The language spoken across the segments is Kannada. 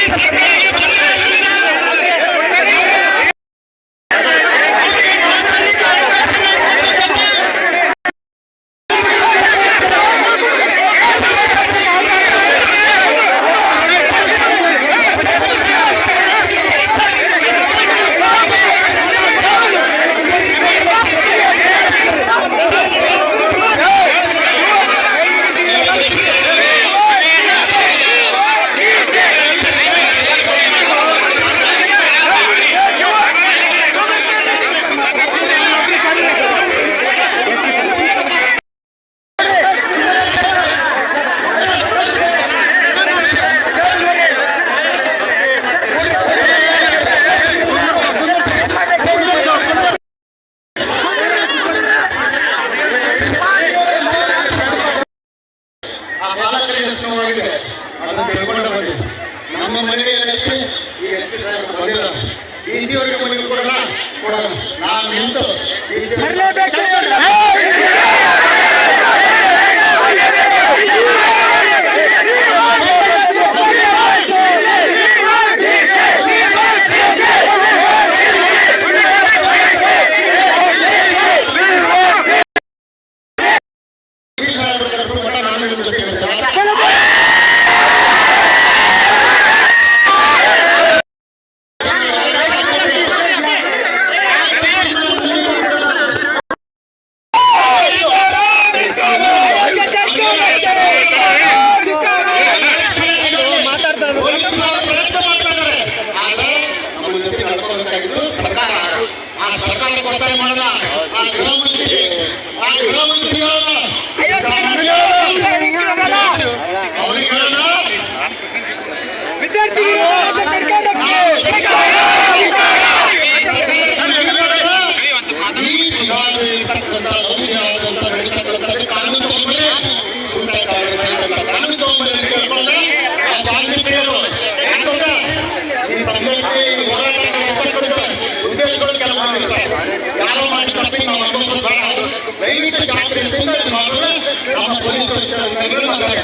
Keep ನಿಮಗೆ ಕೊಡಲ್ಲ. ಕೊಡಲ್ಲ. ನಾನು ನಿಂತು ದಯವಿಟ್ಟು ನಮ್ಮ ಪೊಲೀಸ್ ಅಧಿಕಾರಿಗಳು ಮಾತಾಡ್ತಾರೆ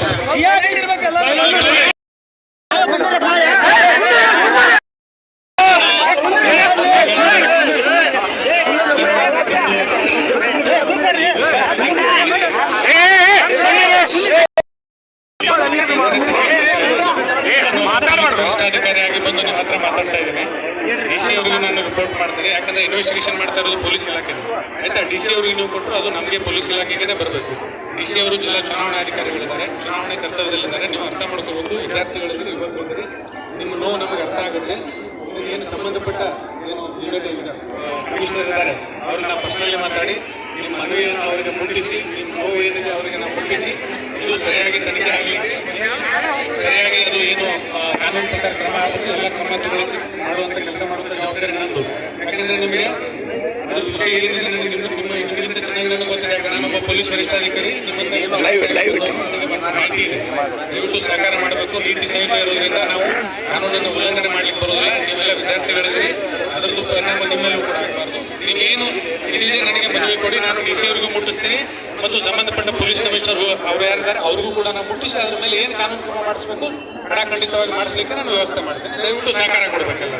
ವರಿಷ್ಠಾಧಿಕಾರಿಯಾಗಿ ಬಂದು ನಿಮ್ಮ ಹತ್ರ ಮಾತಾಡ್ತಾ ಇದ್ದೀನಿ. ಸಿ ಅವ್ರಿಗೂ ನಾನು ರಿಪೋರ್ಟ್ ಮಾಡ್ತೀನಿ ಯಾಕಂದ್ರೆ ಇನ್ವೆಸ್ಟಿಗೇಷನ್ ಮಾಡ್ತಾ ಇರೋದು ಪೊಲೀಸ್ ಇಲಾಖೆ. ಆಯ್ತಾ? ಡಿ ಸಿ ಅವರಿಗೆ ನೀವು ಕೊಟ್ಟರು ಅದು ನಮಗೆ ಪೊಲೀಸ್ ಇಲಾಖೆಗೆ ಬರಬೇಕು. ಡಿ ಸಿ ಅವರು ಜಿಲ್ಲಾ ಚುನಾವಣಾ ಅಧಿಕಾರಿಗಳಿದ್ದಾರೆ. ಚುನಾವಣೆ ಕರ್ತವ್ಯದಲ್ಲಿದ್ದಾರೆ. ನೀವು ಅರ್ಥ ಮಾಡ್ಕೋಬೇಕು. ವಿದ್ಯಾರ್ಥಿಗಳಿಗೆ ಇವತ್ತು ಬಂದಿರಿ ನಿಮ್ಮ ನೋವು ನಮಗೆ ಅರ್ಥ ಆಗುತ್ತೆ. ಏನು ಸಂಬಂಧಪಟ್ಟ ಏನು ಕಮಿಷನರ್ ಇದ್ದಾರೆ. ಅವ್ರನ್ನ ಫಸ್ಟಲ್ಲಿ ಮಾತಾಡಿ, ನಿಮ್ಮ ಮನವಿಯನ್ನು ಅವರಿಗೆ ಮುಟ್ಟಿಸಿ, ನಿಮ್ಮ ನೋವು ಏನಿದೆ ಅವರಿಗೆ ನಾವು ಮುಟ್ಟಿಸಿ, ಇದು ಸರಿಯಾಗಿ ತನಿಖೆ ಆಗಲಿಕ್ಕೆ ಸರಿಯಾಗಿ ಅದು ಏನು ಆ, ಕಾನೂನು ಪ್ರಕಾರ ಕ್ರಮ ಆಗುತ್ತೆ ಎಲ್ಲ ಕ್ರಮ ತಗೊಳ್ಳಿ. ಮಾಡುವಂಥ ಕೆಲಸ ಮಾಡುವಂಥ ಜವಾಬ್ದಾರಿ ನನ್ನದು. ಯಾಕಂದ್ರೆ ನಿಮಗೆ ಅದು ವಿಷಯ ಏನಿದೆ ನನಗೆ ನಿಮ್ಮ ನಿಮ್ಮ ನಿಮಗಿಂತ ಚೆನ್ನಾಗಿ ನನಗೆ ಗೊತ್ತಿದೆ. ಯಾಕಂದ್ರೆ ನಾನೊಬ್ಬ ಪೊಲೀಸ್ ವರಿಷ್ಠಾಧಿಕಾರಿ ಮಾಹಿತಿ ಇದೆ ದಯವಿಟ್ಟು ಸಹಕಾರ ಮಾಡಬೇಕು. ನೀತಿ ಸಂಹಿತೆ ಇರೋದ್ರಿಂದ ನಾವು ಕಾನೂನನ್ನು ಉಲ್ಲಂಘನೆ ಮಾಡ್ಲಿಕ್ಕೆ ಬರೋದಿಲ್ಲ. ನೀವೆಲ್ಲ ವಿದ್ಯಾರ್ಥಿಗಳಿದ್ರಿ ಅದರದ್ದು ಪರಿಣಾಮ ನಿಮ್ಮಲ್ಲೂ ಕೂಡ ಆಗಬಾರ್ದು. ನೀವೇನು ಇದೇ ನನಗೆ ಮನವಿ ಕೊಡಿ. ನಾನು ಡಿ ಸಿ ಅವರಿಗೂ ಮುಟ್ಟಿಸ್ತೀನಿ. ಮತ್ತು ಸಂಬಂಧಪಟ್ಟ ಪೊಲೀಸ್ ಕಮಿಷನರ್ ಅವ್ರು ಯಾರಿದ್ದಾರೆ ಅವ್ರಿಗೂ ಕೂಡ ನಾವು ಮುಟ್ಟಿಸಿ ಅದ್ರ ಮೇಲೆ ಏನು ಕಾನೂನು ಕ್ರಮ ಮಾಡಿಸ್ಬೇಕು ಖಂಡಿತವಾಗಿ ಮಾಡಿಸ್ಲಿಕ್ಕೆ ನಾನು ವ್ಯವಸ್ಥೆ ಮಾಡ್ತೀನಿ. ದಯವಿಟ್ಟು ಸಹಕಾರ ಕೊಡಬೇಕೆಲ್ಲ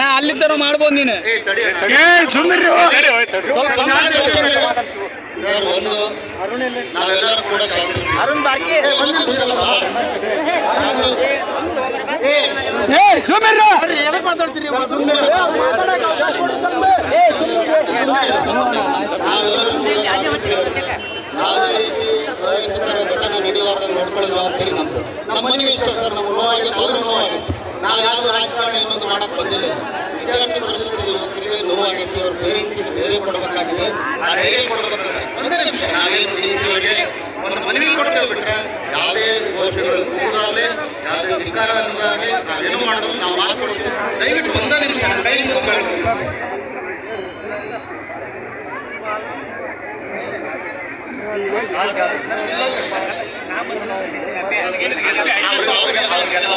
ನಾ ಅಲ್ಲಿದ್ದಾರ ಮಾಡ್ಬೋದು ನೀನು. ಒಂದು ನಾವೆಲ್ಲರೂ ಕೂಡ ಅರುಣ್ ಬಾರ್ಕಿ. ಯಾವುದೇ ರೀತಿ ಅಹಿತಕರ ಘಟನೆ ನಡೆಯಲಾರ್ದಂಗೆ ನೋಡ್ಕೊಳ್ಳೋ ಜವಾಬ್ದಾರಿ ನಮ್ದು ನಮ್ಮ ಮನೆಗೆ ಇಷ್ಟ ಸರ್ ನೋವಾಗಿತ್ತು ನೋವಾಗಿತ್ತು ನಾವು ಯಾವುದು ರಾಜಕಾರಣ ಇನ್ನೊಂದು ಮಾಡಕ್ ಬಂದಿಲ್ಲ ವಿದ್ಯಾರ್ಥಿ ಪರಿಷತ್ತಿನ ಯುವಕರಿಗೆ ನೋವಾಗೈತಿ ಅವ್ರ ಪೇರೆಂಟ್ಸಿಗೆ ಬೇರೆ ಕೊಡಬೇಕಾಗಿದೆ ಆ ಬೇರೆ ಕೊಡಬೇಕಾದ್ರೆ ಒಂದೇ ನಿಮಿಷ ನಾವೇನು ಡಿ ಸಿ ಅವರಿಗೆ ಒಂದು ಮನವಿ ಕೊಡ್ತೇವೆ ಬಿಟ್ರೆ ಯಾವುದೇ ಘೋಷಣೆಗಳು ಕೂಡಾಗಲಿ ಯಾವುದೇ ಅಧಿಕಾರವಾಗಲಿ ನಾವೇನು ಮಾಡೋದು ನಾವು ಮಾಡ್ಕೊಡ್ತೀವಿ ದಯವಿಟ್ಟು ಒಂದೇ ನಿಮಿಷ ನನ್ನ ಕೈ ಮುಗಿದು ಕೇಳ್ತೀವಿ ಅವ್ರಿಗೆ ಅವ್ರಿಗೆಲ್ಲ